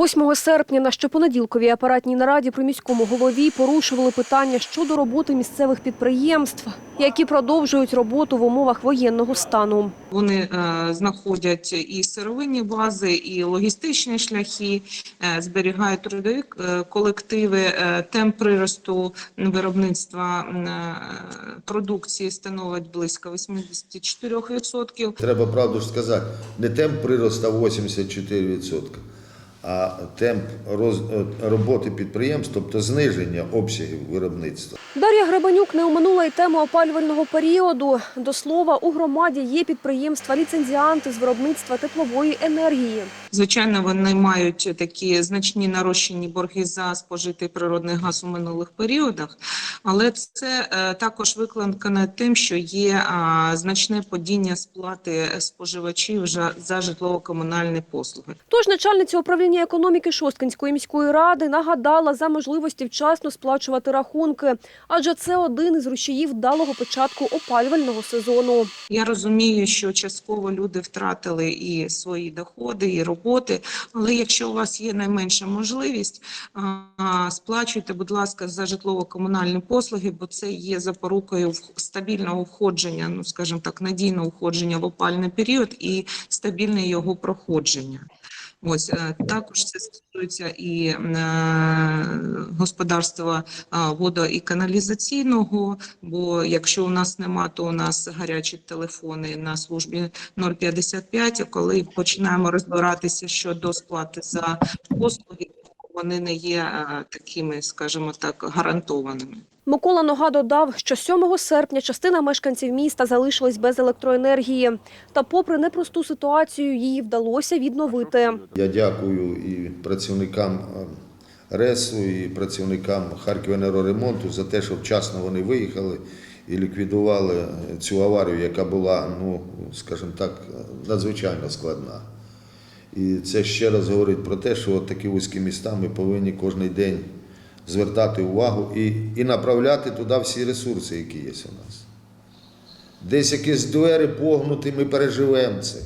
8 серпня на щопонеділковій апаратній нараді при міському голові порушували питання щодо роботи місцевих підприємств, які продовжують роботу в умовах воєнного стану. Вони е, знаходять і сировинні бази, і логістичні шляхи, е, зберігають трудові е, колективи. Темп приросту виробництва продукції становить близько 84%. Треба правду ж сказати, не темп приросту 84%, а темп роз- е, роботи підприємств, тобто зниження обсягів виробництва. Дар'я Гребенюк не оминула й тему опалювального періоду. До слова, у громаді є підприємства-ліцензіанти з виробництва теплової енергії. Звичайно, вони мають такі значні нарощені борги за спожитий природний газ у минулих періодах, але це е, також викликано тим, що є значне падіння сплати споживачів за, за житлово-комунальні послуги. Тож начальниця управління економіки Шосткинської міської ради нагадала за можливості вчасно сплачувати рахунки, адже це один із рушіїв вдалого початку опалювального сезону. Я розумію, що частково люди втратили і свої доходи, і роботи. Але якщо у вас є найменша можливість, сплачуйте, будь ласка, за житлово-комунальні послуги, бо це є запорукою стабільного входження, ну скажімо так, надійного входження в опальний період і стабільне його проходження. Ось е, також це стосується і е, господарства водо- і каналізаційного. Бо якщо у нас нема, то у нас гарячі телефони на службі 055, а Коли починаємо розбиратися щодо сплати за послуги, вони не є е, такими, скажімо так, гарантованими. Микола Нога додав, що 7 серпня частина мешканців міста залишилась без електроенергії. Та попри непросту ситуацію, її вдалося відновити. Я дякую і працівникам е, РЕСу, і працівникам Харківенергоремонту за те, що вчасно вони виїхали і ліквідували е, цю аварію, яка була, ну, скажімо так, надзвичайно складна. І це ще раз говорить про те, що от такі вузькі міста ми повинні кожен день звертати увагу і, і направляти туди всі ресурси, які є у нас. Десь якісь двері погнуті, ми переживемо це.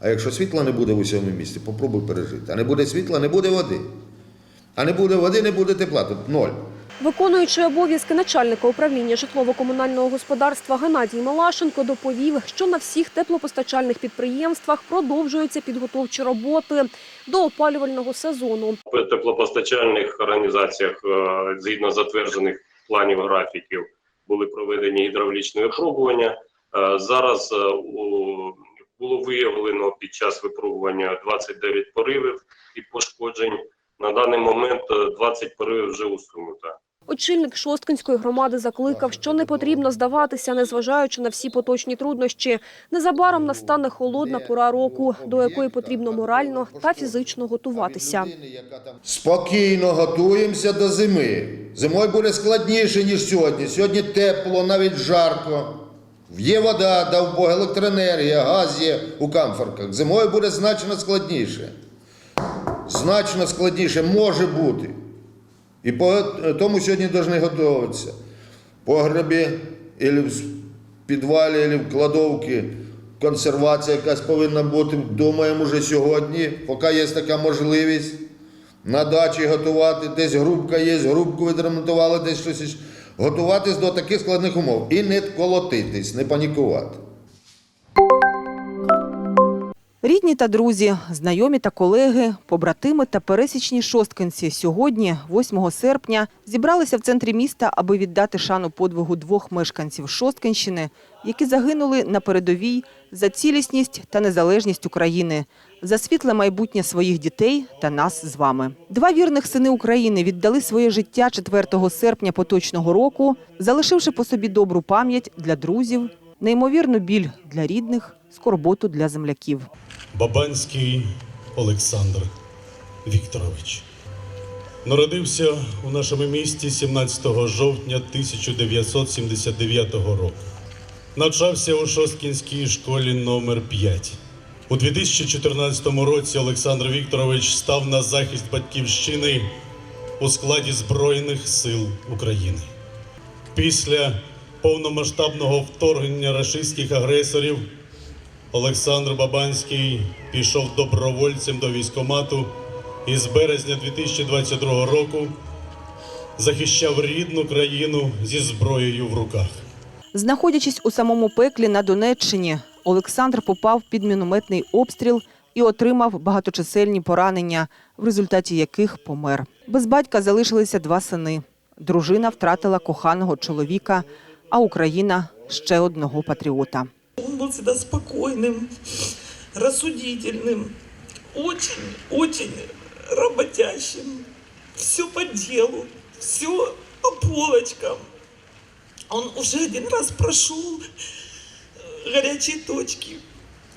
А якщо світла не буде в усьому місті, попробуй пережити. А не буде світла, не буде води. А не буде води, не буде тепла. Тут ноль. Виконуючи обов'язки начальника управління житлово-комунального господарства Геннадій Малашенко доповів, що на всіх теплопостачальних підприємствах продовжуються підготовчі роботи до опалювального сезону. В теплопостачальних організаціях е, згідно затверджених планів графіків були проведені гідравлічні випробування. Е, Зараз е, було виявлено під час випробування 29 поривів і пошкоджень. На даний момент е, 20 поривів вже усунуто. Очільник Шосткинської громади закликав, що не потрібно здаватися, незважаючи на всі поточні труднощі. Незабаром настане холодна пора року, до якої потрібно морально та фізично готуватися. Спокійно готуємося до зими. Зимою буде складніше, ніж сьогодні. Сьогодні тепло, навіть жарко. Є вода, дав Бог, електроенергія, газ є у камфорках. Зимою буде значно складніше. Значно складніше може бути. І по тому сьогодні повинні готуватися. Погребі, або в підвалі, або в кладовці. Консервація якась повинна бути. Думаємо вже сьогодні, поки є така можливість. На дачі готувати, десь грубка є, грубку відремонтували, десь щось. Готуватись до таких складних умов. І не колотитись, не панікувати. Рідні та друзі, знайомі та колеги, побратими та пересічні шосткинці сьогодні, 8 серпня, зібралися в центрі міста, аби віддати шану подвигу двох мешканців Шосткинщини, які загинули на передовій за цілісність та незалежність України, за світле майбутнє своїх дітей та нас з вами. Два вірних сини України віддали своє життя 4 серпня поточного року, залишивши по собі добру пам'ять для друзів, неймовірну біль для рідних, скорботу для земляків. Бабанський Олександр Вікторович. Народився у нашому місті 17 жовтня 1979 року. Навчався у Шосткінській школі номер 5 У 2014 році Олександр Вікторович став на захист батьківщини у складі Збройних сил України. Після повномасштабного вторгнення рашистських агресорів Олександр Бабанський пішов добровольцем до військомату і з березня 2022 року захищав рідну країну зі зброєю в руках. Знаходячись у самому пеклі на Донеччині, Олександр попав під мінометний обстріл і отримав багаточисельні поранення, в результаті яких помер. Без батька залишилися два сини. Дружина втратила коханого чоловіка, а Україна ще одного патріота. Он был всегда спокойным, рассудительным, очень, очень работящим. Все по делу, все по полочкам. Он уже один раз прошел э, горячие точки.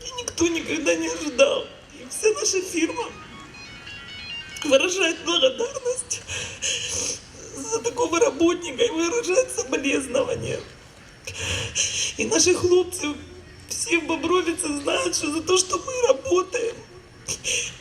И никто никогда не ожидал. И вся наша фирма выражает благодарность за такого работника и выражает соболезнования. И наши хлопцы все в Бобровице знают, что за то, что мы работаем,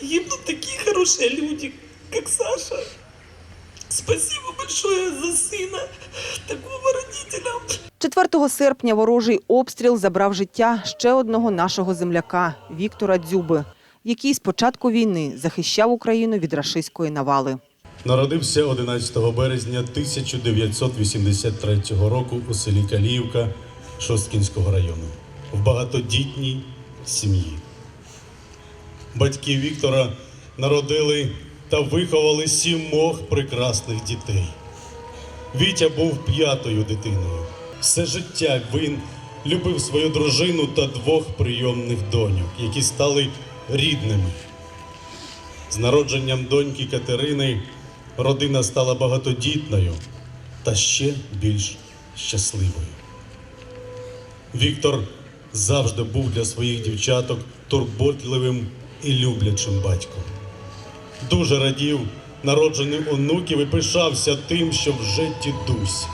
гибнут такие хорошие люди, как Саша. Спасибо большое за сына, такого родителя. 4 серпня ворожий обстріл забрав життя ще одного нашого земляка Віктора Дзюби, який з початку війни захищав Україну від рашистської навали. Народився 11 березня 1983 року у селі Каліївка Шосткінського району в багатодітній сім'ї. Батьки Віктора народили та виховали сімох прекрасних дітей. Вітя був п'ятою дитиною. Все життя він любив свою дружину та двох прийомних доньок, які стали рідними. З народженням доньки Катерини родина стала багатодітною та ще більш щасливою. Віктор завжди був для своїх дівчаток турботливим і люблячим батьком. Дуже радів народжених онуків і пишався тим, що вже дідусь.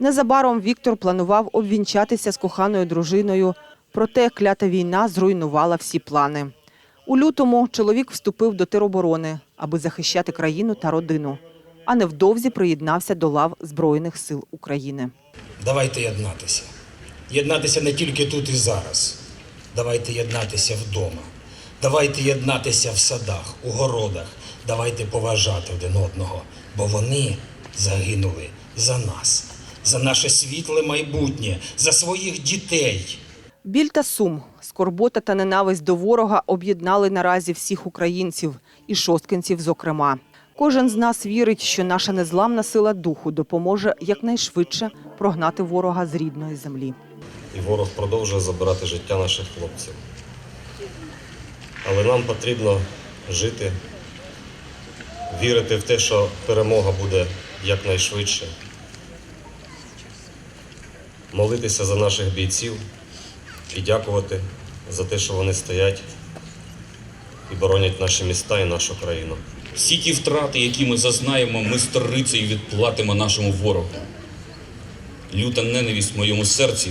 Незабаром Віктор планував обвінчатися з коханою дружиною, проте клята війна зруйнувала всі плани. У лютому чоловік вступив до тероборони, аби захищати країну та родину, а невдовзі приєднався до лав Збройних сил України. Давайте єднатися. Єднатися не тільки тут і зараз. Давайте єднатися вдома. Давайте єднатися в садах, у городах. Давайте поважати один одного, бо вони загинули за нас, за наше світле майбутнє, за своїх дітей. Біль та сум, скорбота та ненависть до ворога об'єднали наразі всіх українців і шосткинців, зокрема. Кожен з нас вірить, що наша незламна сила духу допоможе якнайшвидше прогнати ворога з рідної землі. і ворог продовжує забирати життя наших хлопців. Але нам потрібно жити, вірити в те, що перемога буде якнайшвидше, молитися за наших бійців і дякувати за те, що вони стоять і боронять наші міста і нашу країну. Всі ті втрати, які ми зазнаємо, ми сторицею відплатимо нашому ворогу. Люта ненависть в моєму серці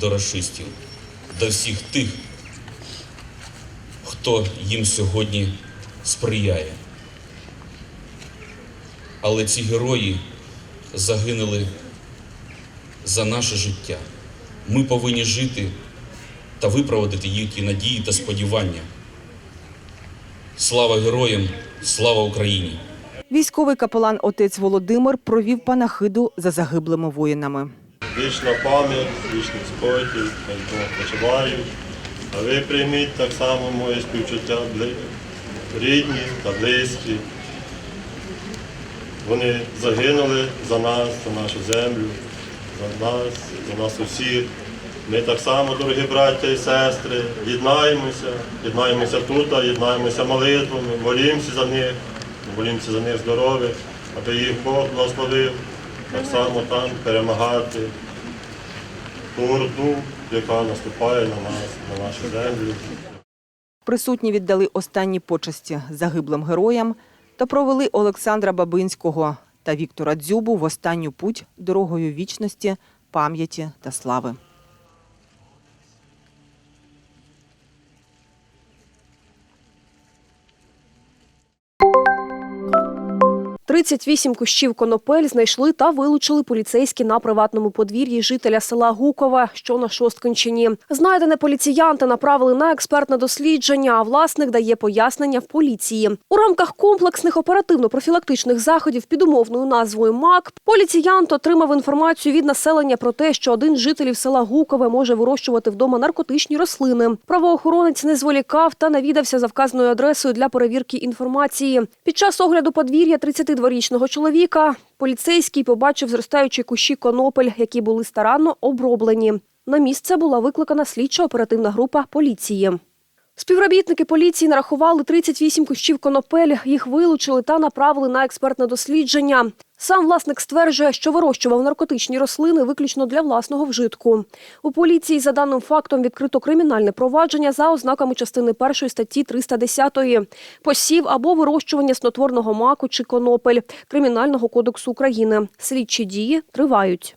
до расистів, до всіх тих, хто їм сьогодні сприяє. Але ці герої загинули за наше життя. Ми повинні жити та виправдати їхні надії та сподівання. Слава героям! Слава Україні! Військовий капелан отець Володимир провів панахиду за загиблими воїнами. Вічна пам'ять, вічний спокій, хай Бог почувають. А ви прийміть так само моє співчуття рідні та близькі. Вони загинули за нас, за нашу землю, за нас, за нас усіх. Ми так само, дорогі браття і сестри, єднаємося, єднаємося тут, єднаємося молитвами, молімося за них, молімося за них здоров'я, аби їх Бог благословив так само там перемагати ту орду, яка наступає на нас, на нашу землю. Присутні віддали останні почесті загиблим героям та провели Олександра Бабинського та Віктора Дзюбу в останню путь дорогою вічності, пам'яті та слави. 38 кущів конопель знайшли та вилучили поліцейські на приватному подвір'ї жителя села Гукове, що на Шосткинщині. Знайдене поліціянти направили на експертне дослідження, а власник дає пояснення в поліції. У рамках комплексних оперативно-профілактичних заходів під умовною назвою МАК поліціянт отримав інформацію від населення про те, що один з жителів села Гукове може вирощувати вдома наркотичні рослини. Правоохоронець не зволікав та навідався за вказаною адресою для перевірки інформації. Під час огляду подвір'я 32-річного чоловіка поліцейський побачив зростаючі кущі конопель, які були старанно оброблені. На місце була викликана слідчо-оперативна група поліції. Співробітники поліції нарахували 38 кущів конопель, їх вилучили та направили на експертне дослідження. Сам власник стверджує, що вирощував наркотичні рослини виключно для власного вжитку. У поліції за даним фактом відкрито кримінальне провадження за ознаками частини 1 статті 310 посів або вирощування снотворного маку чи конопель Кримінального кодексу України. Слідчі дії тривають.